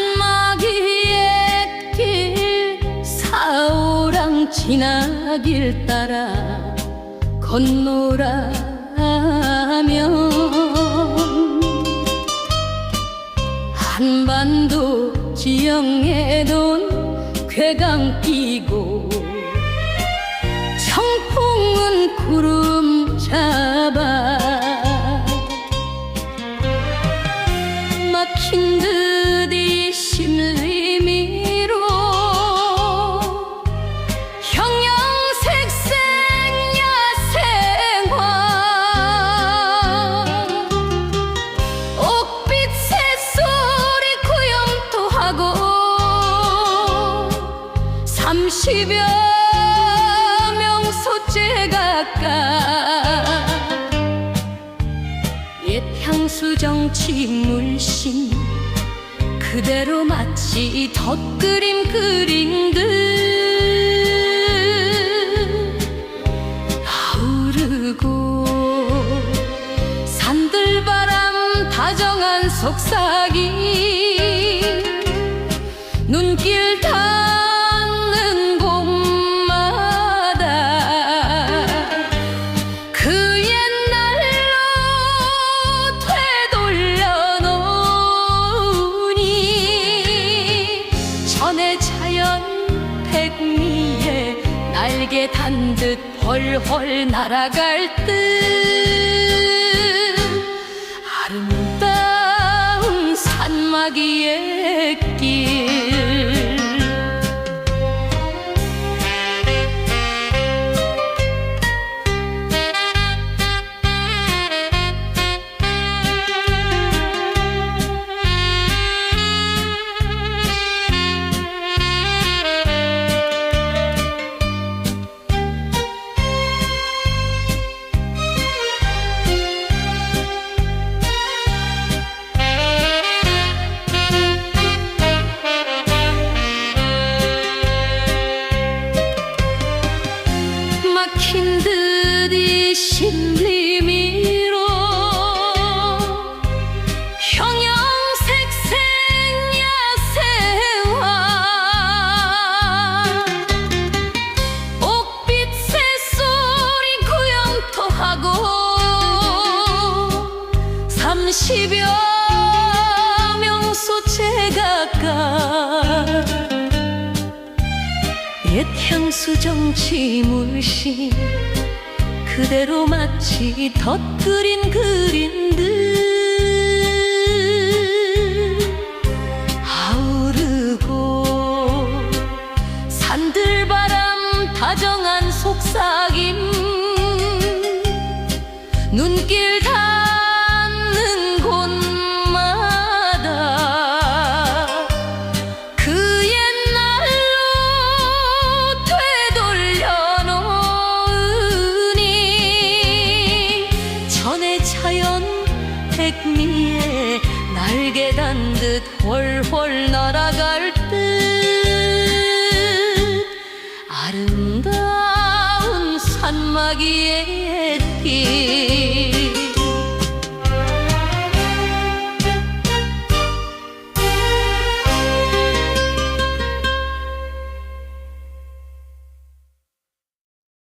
산막이의 길 사오랑 지나길 따라 건너라면 한반도 지형에 돈 괴강 끼고 청풍은 구름 자 십여 명 소째 가까 옛 향수 정치 물씬 그대로 마치 덧그림 그린 듯 아우르고 산들바람 다정한 속삭임 날개 단듯 훨훨 날아갈 듯 막힌 듯이 심리미로 형형색색 야생화 옥빛 새소리 구영토하고 삼십여 명소째 가까 옛 향수 정치 물씬 그대로 마치 덧그린 그린 듯 아우르고 산들바람 다정한 속삭임 눈길 닿 백미에 날개 단 듯 훨훨 날아갈 듯 아름다운 산막이에 핀